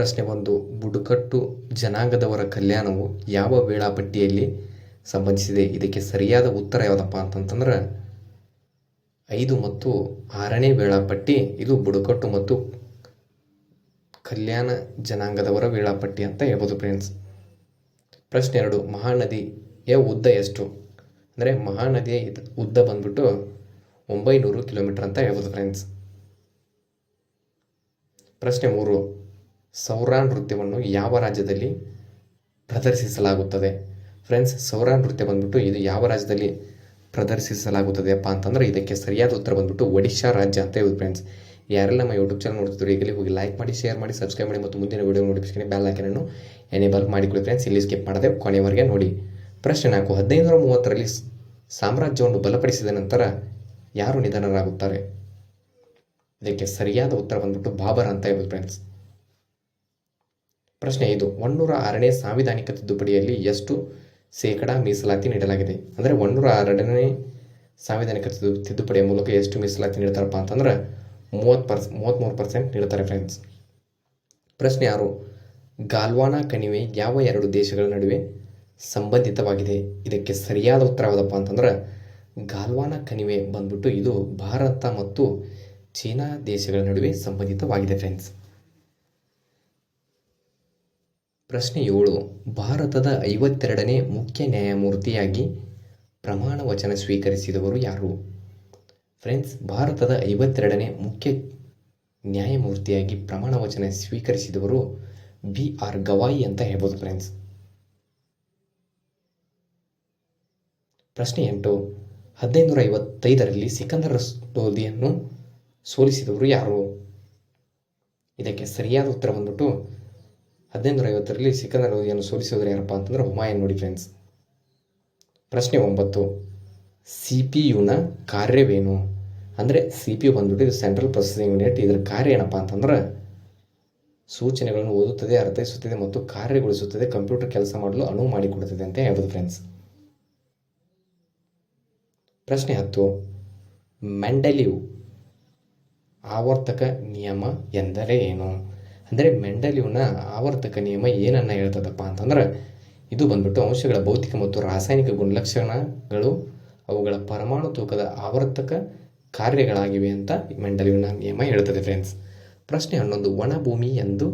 ಪ್ರಶ್ನೆ ಒಂದು. ಬುಡಕಟ್ಟು ಜನಾಂಗದವರ ಕಲ್ಯಾಣವು ಯಾವ ವೇಳಾಪಟ್ಟಿಯಲ್ಲಿ ಸಂಬಂಧಿಸಿದೆ? ಇದಕ್ಕೆ ಸರಿಯಾದ ಉತ್ತರ ಯಾವುದಪ್ಪ ಅಂತಂತಂದ್ರೆ, ಐದು ಮತ್ತು ಆರನೇ ವೇಳಾಪಟ್ಟಿ ಇದು ಬುಡಕಟ್ಟು ಮತ್ತು ಕಲ್ಯಾಣ ಜನಾಂಗದವರ ವೇಳಾಪಟ್ಟಿ ಅಂತ ಹೇಳ್ಬೋದು ಫ್ರೆಂಡ್ಸ್ ಪ್ರಶ್ನೆ ಎರಡು, ಮಹಾನದಿಯ ಉದ್ದ ಎಷ್ಟು? ಅಂದರೆ ಮಹಾನದಿಯ ಉದ್ದ ಬಂದ್ಬಿಟ್ಟು ಒಂಬೈನೂರು ಕಿಲೋಮೀಟರ್ ಅಂತ ಹೇಳ್ಬೋದು ಫ್ರೆಂಡ್ಸ್ ಪ್ರಶ್ನೆ ಮೂರು ಸೌರ ನೃತ್ಯವನ್ನು ಯಾವ ರಾಜ್ಯದಲ್ಲಿ ಪ್ರದರ್ಶಿಸಲಾಗುತ್ತದೆ? ಫ್ರೆಂಡ್ಸ್ ಸೌರ ನೃತ್ಯ ಬಂದ್ಬಿಟ್ಟು ಇದು ಯಾವ ರಾಜ್ಯದಲ್ಲಿ ಪ್ರದರ್ಶಿಸಲಾಗುತ್ತದೆಪ್ಪ ಅಂತಂದ್ರೆ ಇದಕ್ಕೆ ಸರಿಯಾದ ಉತ್ತರ ಬಂದ್ಬಿಟ್ಟು ಒಡಿಶಾ ರಾಜ್ಯ ಅಂತ ಹೇಳಿ ಫ್ರೆಂಡ್ಸ್ ಯಾರೆಲ್ಲ ನಮ್ಮ ಯೂಟ್ಯೂಬ್ ಚಾನಲ್ ನೋಡ್ತಿದ್ರು ಈಗಲೇ ಹೋಗಿ ಲೈಕ್ ಮಾಡಿ ಶೇರ್ ಮಾಡಿ ಸಬ್ಸ್ಕ್ರೈಬ್ ಮಾಡಿ ಮತ್ತು ಮುಂದಿನ ವಿಡಿಯೋ ನೋಟಿಫಿಕೇಶನ್ ಬೆಲ್ ಅನ್ನು ಎನೇಬಲ್ ಮಾಡಿಕೊಳ್ಳಿ ಫ್ರೆಂಡ್ಸ್ ಇಲ್ಲಿ ಸ್ಕಿಪ್ ಮಾಡದೆ ಕೊನೆಯವರೆಗೆ ನೋಡಿ. ಪ್ರಶ್ನೆ ನಾಲ್ಕು ಹದಿನೈದುನೂರ ಮೂವತ್ತರಲ್ಲಿ ಸಾಮ್ರಾಜ್ಯವನ್ನು ಬಲಪಡಿಸಿದ ನಂತರ ಯಾರು ನಿಧನರಾಗುತ್ತಾರೆ? ಇದಕ್ಕೆ ಸರಿಯಾದ ಉತ್ತರ ಬಂದ್ಬಿಟ್ಟು ಬಾಬರ್ ಅಂತ ಹೇಳಿ ಫ್ರೆಂಡ್ಸ್ ಪ್ರಶ್ನೆ ಐದು ಒನ್ನೂರ ಆರನೇ ಸಾಂವಿಧಾನಿಕ ತಿದ್ದುಪಡಿಯಲ್ಲಿ ಎಷ್ಟು ಶೇಕಡಾ ಮೀಸಲಾತಿ ನೀಡಲಾಗಿದೆ? ಅಂದರೆ ಒನ್ನೂರ ಆರನೇ ಸಾಂವಿಧಾನಿಕ ತಿದ್ದು, ತಿದ್ದುಪಡಿಯ ಮೂಲಕ ಎಷ್ಟು ಮೀಸಲಾತಿ ನೀಡ್ತಾರಪ್ಪ ಅಂತಂದ್ರೆ ಮೂವತ್ತು ಪರ್ಸ್, ಮೂವತ್ತ್ಮೂರು ಪರ್ಸೆಂಟ್ ನೀಡ್ತಾರೆ ಫ್ರೆಂಡ್ಸ್ ಪ್ರಶ್ನೆ ಆರು. ಗಾಲ್ವಾನ ಕಣಿವೆ ಯಾವ ಎರಡು ದೇಶಗಳ ನಡುವೆ ಸಂಬಂಧಿತವಾಗಿದೆ? ಇದಕ್ಕೆ ಸರಿಯಾದ ಉತ್ತರ ಯಾವುದಪ್ಪ ಅಂತಂದ್ರೆ ಗಾಲ್ವಾನ ಕಣಿವೆ ಬಂದ್ಬಿಟ್ಟು ಇದು ಭಾರತ ಮತ್ತು ಚೀನಾ ದೇಶಗಳ ನಡುವೆ ಸಂಬಂಧಿತವಾಗಿದೆ ಫ್ರೆಂಡ್ಸ್ ಪ್ರಶ್ನೆ ಏಳು. ಭಾರತದ ಐವತ್ತೆರಡನೇ ಮುಖ್ಯ ನ್ಯಾಯಮೂರ್ತಿಯಾಗಿ ಪ್ರಮಾಣ ವಚನ ಸ್ವೀಕರಿಸಿದವರು ಯಾರು? ಫ್ರೆಂಡ್ಸ್, ಭಾರತದ ಐವತ್ತೆರಡನೇ ಮುಖ್ಯ ನ್ಯಾಯಮೂರ್ತಿಯಾಗಿ ಪ್ರಮಾಣ ವಚನ ಸ್ವೀಕರಿಸಿದವರು ಬಿ ಆರ್ ಗವಾಯಿ ಅಂತ ಹೇಳ್ಬೋದು ಫ್ರೆಂಡ್ಸ್. ಪ್ರಶ್ನೆ ಎಂಟು. ಹದಿನೈದುನೂರ ಐವತ್ತೈದರಲ್ಲಿ ಸಿಕಂದರ ಸೋಲಿಸಿದವರು ಯಾರು? ಇದಕ್ಕೆ ಸರಿಯಾದ ಉತ್ತರ ಬಂದ್ಬಿಟ್ಟು ಹದಿನೈದುನೂರ ಐವತ್ತರಲ್ಲಿ ಸಿಕಂದರ್ ಲೋಧಿಯನ್ನು ಸೋಲಿಸಿದ್ರೆ ಯಾರಪ್ಪ ಅಂತಂದ್ರೆ ಹುಮಾಯನ್ ನೋಡಿ ಫ್ರೆಂಡ್ಸ್ ಪ್ರಶ್ನೆ ಒಂಬತ್ತು, ಸಿ ಪಿ ಯುನ ಕಾರ್ಯವೇನು? ಅಂದರೆ ಸಿ ಪಿ ಯು ಬಂದ್ಬಿಟ್ಟು ಸೆಂಟ್ರಲ್ ಪ್ರೊಸೆಸಿಂಗ್ ಯೂನಿಟ್ ಇದರ ಕಾರ್ಯ ಏನಪ್ಪ ಅಂತಂದ್ರೆ ಸೂಚನೆಗಳನ್ನು ಓದುತ್ತದೆ, ಅರ್ಥೈಸುತ್ತದೆ ಮತ್ತು ಕಾರ್ಯಗೊಳಿಸುತ್ತದೆ ಕಂಪ್ಯೂಟರ್ ಕೆಲಸ ಮಾಡಲು ಅನುವು ಮಾಡಿಕೊಡುತ್ತದೆ ಅಂತ ಹೇಳ್ಬೋದು ಫ್ರೆಂಡ್ಸ್ ಪ್ರಶ್ನೆ ಹತ್ತು ಮೆಂಡಲಿವ್ ಆವರ್ತಕ ನಿಯಮ ಎಂದರೆ ಏನು? ಅಂದರೆ ಮೆಂಡಲಿವ್ನ ಆವರ್ತಕ ನಿಯಮ ಏನನ್ನು ಹೇಳ್ತದಪ್ಪ ಅಂತಂದ್ರೆ ಇದು ಬಂದ್ಬಿಟ್ಟು ಅಂಶಗಳ ಭೌತಿಕ ಮತ್ತು ರಾಸಾಯನಿಕ ಗುಣಲಕ್ಷಣಗಳು ಅವುಗಳ ಪರಮಾಣು ತೂಕದ ಆವರ್ತಕ ಕಾರ್ಯಗಳಾಗಿವೆ ಅಂತ ಮೆಂಡಲಿವ್ನ ನಿಯಮ ಹೇಳ್ತದೆ ಫ್ರೆಂಡ್ಸ್ ಪ್ರಶ್ನೆ ಹನ್ನೊಂದು, ವನಭೂಮಿ ಎಂದು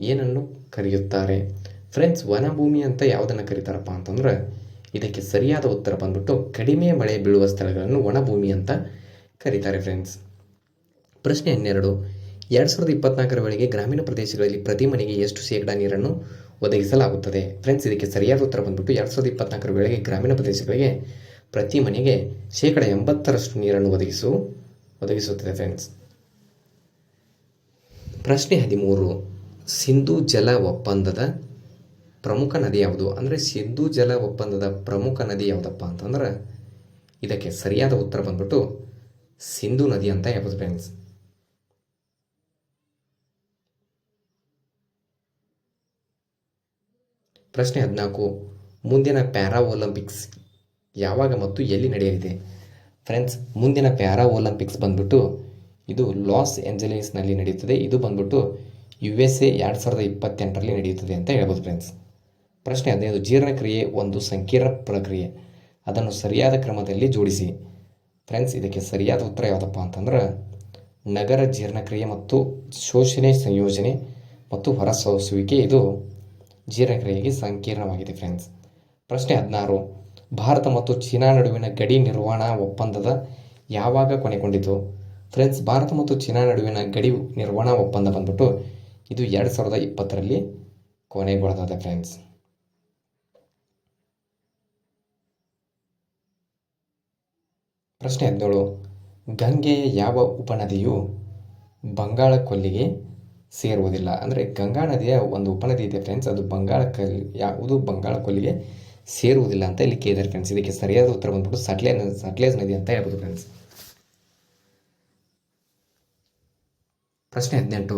ಏನನ್ನು ಕರೆಯುತ್ತಾರೆ? ಫ್ರೆಂಡ್ಸ್ ವನಭೂಮಿ ಅಂತ ಯಾವುದನ್ನು ಕರೀತಾರಪ್ಪ ಅಂತಂದ್ರೆ ಇದಕ್ಕೆ ಸರಿಯಾದ ಉತ್ತರ ಬಂದ್ಬಿಟ್ಟು ಕಡಿಮೆ ಮಳೆ ಬೀಳುವ ಸ್ಥಳಗಳನ್ನು ವನಭೂಮಿ ಅಂತ ಕರೀತಾರೆ ಫ್ರೆಂಡ್ಸ್ ಪ್ರಶ್ನೆ ಹನ್ನೆರಡು ಎರಡು ಸಾವಿರದ ಇಪ್ಪತ್ನಾಲ್ಕರ ವೇಳೆಗೆ ಗ್ರಾಮೀಣ ಪ್ರದೇಶಗಳಲ್ಲಿ ಪ್ರತಿ ಮನೆಗೆ ಎಷ್ಟು ಶೇಕಡಾ ನೀರನ್ನು ಒದಗಿಸಲಾಗುತ್ತದೆ? ಫ್ರೆಂಡ್ಸ್ ಇದಕ್ಕೆ ಸರಿಯಾದ ಉತ್ತರ ಬಂದ್ಬಿಟ್ಟು ಎರಡು ಸಾವಿರದ ಇಪ್ಪತ್ನಾಲ್ಕರ ವೇಳೆಗೆ ಗ್ರಾಮೀಣ ಪ್ರದೇಶಗಳಿಗೆ ಪ್ರತಿ ಮನೆಗೆ ಶೇಕಡ ಎಂಬತ್ತರಷ್ಟು ನೀರನ್ನು ಒದಗಿಸು, ಒದಗಿಸುತ್ತದೆ ಫ್ರೆಂಡ್ಸ್ ಪ್ರಶ್ನೆ ಹದಿಮೂರು. ಸಿಂಧು ಜಲ ಒಪ್ಪಂದದ ಪ್ರಮುಖ ನದಿ ಯಾವುದು? ಅಂದರೆ ಸಿಂಧು ಜಲ ಒಪ್ಪಂದದ ಪ್ರಮುಖ ನದಿ ಯಾವುದಪ್ಪ ಅಂತಂದ್ರೆ ಇದಕ್ಕೆ ಸರಿಯಾದ ಉತ್ತರ ಬಂದ್ಬಿಟ್ಟು ಸಿಂಧು ನದಿ ಅಂತ ಹೇಳ್ಬೋದು ಫ್ರೆಂಡ್ಸ್ ಪ್ರಶ್ನೆ ಹದಿನಾಲ್ಕು. ಮುಂದಿನ ಪ್ಯಾರಾ ಒಲಿಂಪಿಕ್ಸ್ ಯಾವಾಗ ಮತ್ತು ಎಲ್ಲಿ ನಡೆಯಲಿದೆ? ಫ್ರೆಂಡ್ಸ್, ಮುಂದಿನ ಪ್ಯಾರಾ ಒಲಿಂಪಿಕ್ಸ್ ಬಂದ್ಬಿಟ್ಟು ಇದು ಲಾಸ್ ಏಂಜಲೀಸ್ನಲ್ಲಿ ನಡೆಯುತ್ತದೆ. ಇದು ಬಂದ್ಬಿಟ್ಟು ಯು ಎಸ್ ಎ ಎರಡು ಸಾವಿರದ ಇಪ್ಪತ್ತೆಂಟರಲ್ಲಿ ನಡೆಯುತ್ತದೆ ಅಂತ ಹೇಳ್ಬೋದು ಫ್ರೆಂಡ್ಸ್. ಪ್ರಶ್ನೆ ಹದಿನೈದು. ಜೀರ್ಣಕ್ರಿಯೆ ಒಂದು ಸಂಕೀರ್ಣ ಪ್ರಕ್ರಿಯೆ. ಅದನ್ನು ಸರಿಯಾದ ಕ್ರಮದಲ್ಲಿ ಜೋಡಿಸಿ. ಫ್ರೆಂಡ್ಸ್, ಇದಕ್ಕೆ ಸರಿಯಾದ ಉತ್ತರ ಯಾವುದಪ್ಪ ಅಂತಂದ್ರೆ ನಗರ ಜೀರ್ಣಕ್ರಿಯೆ ಮತ್ತು ಶೋಷಣೆ ಸಂಯೋಜನೆ ಮತ್ತು ಹೊರಸೂಸುವಿಕೆ. ಇದು ಜೀರ್ಣಕ್ರಿಯೆಗೆ ಸಂಕೀರ್ಣವಾಗಿದೆ ಫ್ರೆಂಡ್ಸ್ ಪ್ರಶ್ನೆ ಹದಿನಾರು. ಭಾರತ ಮತ್ತು ಚೀನಾ ನಡುವಿನ ಗಡಿ ನಿರ್ವಹಣಾ ಒಪ್ಪಂದದ ಯಾವಾಗ ಕೊನೆಗೊಂಡಿತು? ಫ್ರೆಂಡ್ಸ್ ಭಾರತ ಮತ್ತು ಚೀನಾ ನಡುವಿನ ಗಡಿ ನಿರ್ವಹಣಾ ಒಪ್ಪಂದ ಬಂದ್ಬಿಟ್ಟು ಇದು ಎರಡು ಸಾವಿರದ ಇಪ್ಪತ್ತರಲ್ಲಿ ಕೊನೆಗೊಳ್ಳತದೆ ಫ್ರೆಂಡ್ಸ್ ಪ್ರಶ್ನೆ ಹದಿನೇಳು. ಗಂಗೆಯ ಯಾವ ಉಪನದಿಯು ಬಂಗಾಳ ಕೊಲ್ಲಿಗೆ ಸೇರುವುದಿಲ್ಲ. ಅಂದರೆ ಗಂಗಾ ನದಿಯ ಒಂದು ಉಪನದಿ ಇದೆ ಫ್ರೆಂಡ್ಸ್ ಅದು ಬಂಗಾಳ ಕಲ್ ಯಾವುದು ಬಂಗಾಳ ಕೊಲ್ಲಿಗೆ ಸೇರುವುದಿಲ್ಲ ಅಂತ ಇಲ್ಲಿ ಕೇಳಿದ್ದಾರೆ ಫ್ರೆಂಡ್ಸ್ ಇದಕ್ಕೆ ಸರಿಯಾದ ಉತ್ತರ ಬಂದ್ಬಿಟ್ಟು ಸಟ್ಲೇ ಸಟ್ಲೇಜ್ ನದಿ ಅಂತ ಹೇಳ್ಬೋದು ಫ್ರೆಂಡ್ಸ್ ಪ್ರಶ್ನೆ ಹದಿನೆಂಟು.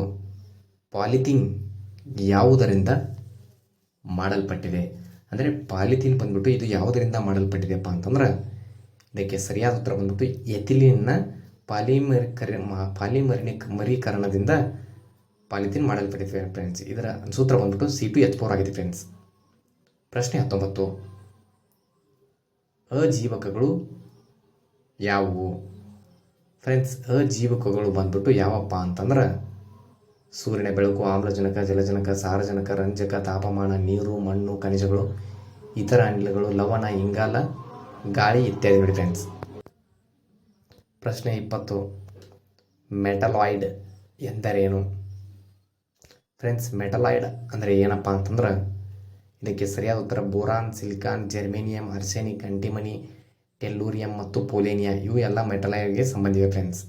ಪಾಲಿಥೀನ್ ಯಾವುದರಿಂದ ಮಾಡಲ್ಪಟ್ಟಿದೆ? ಅಂದರೆ ಪಾಲಿಥೀನ್ ಬಂದ್ಬಿಟ್ಟು ಇದು ಯಾವುದರಿಂದ ಮಾಡಲ್ಪಟ್ಟಿದೆಪ್ಪ ಅಂತಂದ್ರೆ ಇದಕ್ಕೆ ಸರಿಯಾದ ಉತ್ತರ ಬಂದ್ಬಿಟ್ಟು ಎಥಿಲಿನ್ನ ಪಾಲಿಮರಿಕರಿ ಪಾಲಿಮರಿನಿಕ್ ಮರೀಕರಣದಿಂದ ಪಾಲಿಥೀನ್ ಮಾಡಲ್ಪಟ್ಟಿದೆ ಫ್ರೆಂಡ್ಸ್. ಇದರ ಸೂತ್ರ ಬಂದ್ಬಿಟ್ಟು ಸಿ ಪಿ ಎಚ್ ಫೋರ್ ಆಗಿದೆ ಫ್ರೆಂಡ್ಸ್. ಪ್ರಶ್ನೆ ಹತ್ತೊಂಬತ್ತು. ಅಜೀವಕಗಳು ಯಾವುವು? ಫ್ರೆಂಡ್ಸ್, ಅಜೀವಕಗಳು ಬಂದ್ಬಿಟ್ಟು ಯಾವಪ್ಪ ಅಂತಂದ್ರೆ ಸೂರ್ಯನ ಬೆಳಕು, ಆಮ್ಲಜನಕ, ಜಲಜನಕ, ಸಾರಜನಕ, ರಂಜಕ, ತಾಪಮಾನ, ನೀರು, ಮಣ್ಣು, ಖನಿಜಗಳು, ಇತರ ಅನಿಲಗಳು, ಲವಣ, ಇಂಗಾಲ, ಗಾಳಿ ಇತ್ಯಾದಿಗಳು ಫ್ರೆಂಡ್ಸ್. ಪ್ರಶ್ನೆ ಇಪ್ಪತ್ತು. ಮೆಟಲಾಯ್ಡ್ ಎಂದರೇನು? ಫ್ರೆಂಡ್ಸ್ ಮೆಟಲಾಯ್ಡ್ ಅಂದರೆ ಏನಪ್ಪ ಅಂತಂದ್ರೆ ಇದಕ್ಕೆ ಸರಿಯಾದ ಉತ್ತರ boron, silicon, germanium, arsenic, antimony, tellurium ಮತ್ತು ಪೋಲೇನಿಯಾ. ಇವು ಎಲ್ಲ ಮೆಟಲಾಯ್ಡ್ಗೆ ಸಂಬಂಧಿವೆ ಫ್ರೆಂಡ್ಸ್.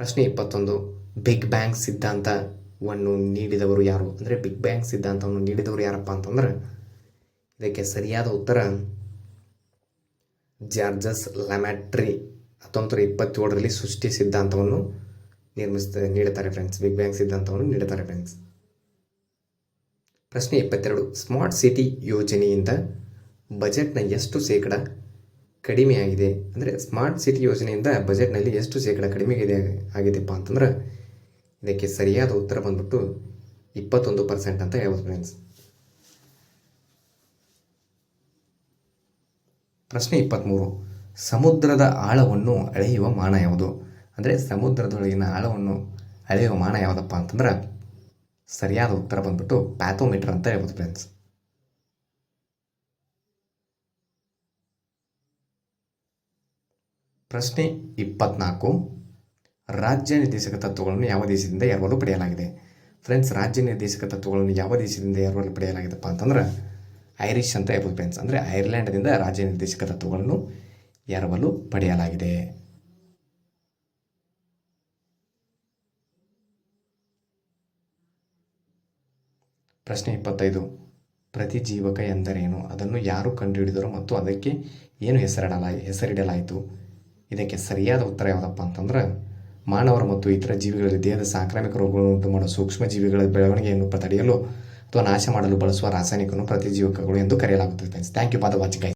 ಪ್ರಶ್ನೆ ಇಪ್ಪತ್ತೊಂದು, ಬಿಗ್ ಬ್ಯಾಂಗ್ ಸಿದ್ಧಾಂತವನ್ನು ನೀಡಿದವರು ಯಾರು? ಅಂದರೆ ಬಿಗ್ ಬ್ಯಾಂಗ್ ಸಿದ್ಧಾಂತವನ್ನು ನೀಡಿದವರು ಯಾರಪ್ಪ ಅಂತಂದ್ರೆ ಇದಕ್ಕೆ ಸರಿಯಾದ ಉತ್ತರ ಜಾರ್ಜಸ್ ಲ್ಯಾಮ್ಯಾಟ್ರಿ. ಹತ್ತೊಂಬತ್ತು ಇಪ್ಪತ್ತೇಳರಲ್ಲಿ ಸೃಷ್ಟಿ ಸಿದ್ಧಾಂತವನ್ನು ನಿರ್ಮಿಸ್ತಾ ನೀಡುತ್ತಾರೆ ಫ್ರೆಂಡ್ಸ್ ಬಿಗ್ ಬ್ಯಾಂಗ್ ಸಿದ್ಧಾಂತವನ್ನು ನೀಡುತ್ತಾರೆ ಫ್ರೆಂಡ್ಸ್ ಪ್ರಶ್ನೆ ಇಪ್ಪತ್ತೆರಡು ಸ್ಮಾರ್ಟ್ ಸಿಟಿ ಯೋಜನೆಯಿಂದ ಬಜೆಟ್ನ ಎಷ್ಟು ಶೇಕಡ ಕಡಿಮೆಯಾಗಿದೆ ಅಂದರೆ ಸ್ಮಾರ್ಟ್ ಸಿಟಿ ಯೋಜನೆಯಿಂದ ಬಜೆಟ್ನಲ್ಲಿ ಎಷ್ಟು ಶೇಕಡ ಕಡಿಮೆ ಆಗಿದೆಪ್ಪ ಅಂತಂದ್ರೆ ಇದಕ್ಕೆ ಸರಿಯಾದ ಉತ್ತರ ಬಂದ್ಬಿಟ್ಟು ಇಪ್ಪತ್ತೊಂದು ಪರ್ಸೆಂಟ್ ಅಂತ ಹೇಳ್ಬೋದು ಫ್ರೆಂಡ್ಸ್ ಪ್ರಶ್ನೆ ಇಪ್ಪತ್ತ್ಮೂರು ಸಮುದ್ರದ ಆಳವನ್ನು ಅಳೆಯುವ ಮಾನ ಯಾವುದು? ಅಂದರೆ ಸಮುದ್ರದೊಳಗಿನ ಆಳವನ್ನು ಅಳೆಯುವ ಮಾನ ಯಾವುದಪ್ಪ ಅಂತಂದ್ರೆ ಸರಿಯಾದ ಉತ್ತರ ಬಂದ್ಬಿಟ್ಟು ಪ್ಯಾಥೋಮೀಟರ್ ಅಂತ ಹೇಳ್ಬೋದು ಫ್ರೆಂಡ್ಸ್ ಪ್ರಶ್ನೆ ಇಪ್ಪತ್ನಾಲ್ಕು. ರಾಜ್ಯ ನಿರ್ದೇಶಕ ತತ್ವಗಳನ್ನು ಯಾವ ದೇಶದಿಂದ ಎರವಲು ಪಡೆಯಲಾಗಿದೆ? ಫ್ರೆಂಡ್ಸ್ ರಾಜ್ಯ ನಿರ್ದೇಶಕ ತತ್ವಗಳನ್ನು ಯಾವ ದೇಶದಿಂದ ಎರವಲು ಪಡೆಯಲಾಗಿದೆಪ್ಪ ಅಂತಂದ್ರೆ ಐರಿಷ್ ಅಂತ ಹೇಳ್ಬೋದು ಫ್ರೆಂಡ್ಸ್ ಅಂದರೆ ಐರ್ಲ್ಯಾಂಡ್ದಿಂದ ರಾಜ್ಯ ನಿರ್ದೇಶಕ ತತ್ವಗಳನ್ನು ಎರವಲು ಪಡೆಯಲಾಗಿದೆ? ಪ್ರಶ್ನೆ ಇಪ್ಪತ್ತೈದು. ಪ್ರತಿಜೀವಕ ಎಂದರೇನು? ಅದನ್ನು ಯಾರು ಕಂಡುಹಿಡಿದರು ಮತ್ತು ಅದಕ್ಕೆ ಏನು ಹೆಸರಿಡಲಾಯ ಹೆಸರಿಡಲಾಯಿತು? ಇದಕ್ಕೆ ಸರಿಯಾದ ಉತ್ತರ ಯಾವುದಪ್ಪ ಅಂತಂದ್ರೆ, ಮಾನವರು ಮತ್ತು ಇತರ ಜೀವಿಗಳಲ್ಲಿ ದೇಹದ ಸಾಂಕ್ರಾಮಿಕ ರೋಗಗಳನ್ನು ಉಂಟು ಮಾಡುವ ಸೂಕ್ಷ್ಮ ಜೀವಿಗಳ ಬೆಳವಣಿಗೆಯನ್ನು ತಡೆಯಲು ಅಥವಾ ನಾಶ ಮಾಡಲು ಬಳಸುವ ರಾಸಾಯನಿಕವನ್ನು ಪ್ರತಿಜೀವಕಗಳು ಎಂದು ಕರೆಯಲಾಗುತ್ತದೆ thank you for the watching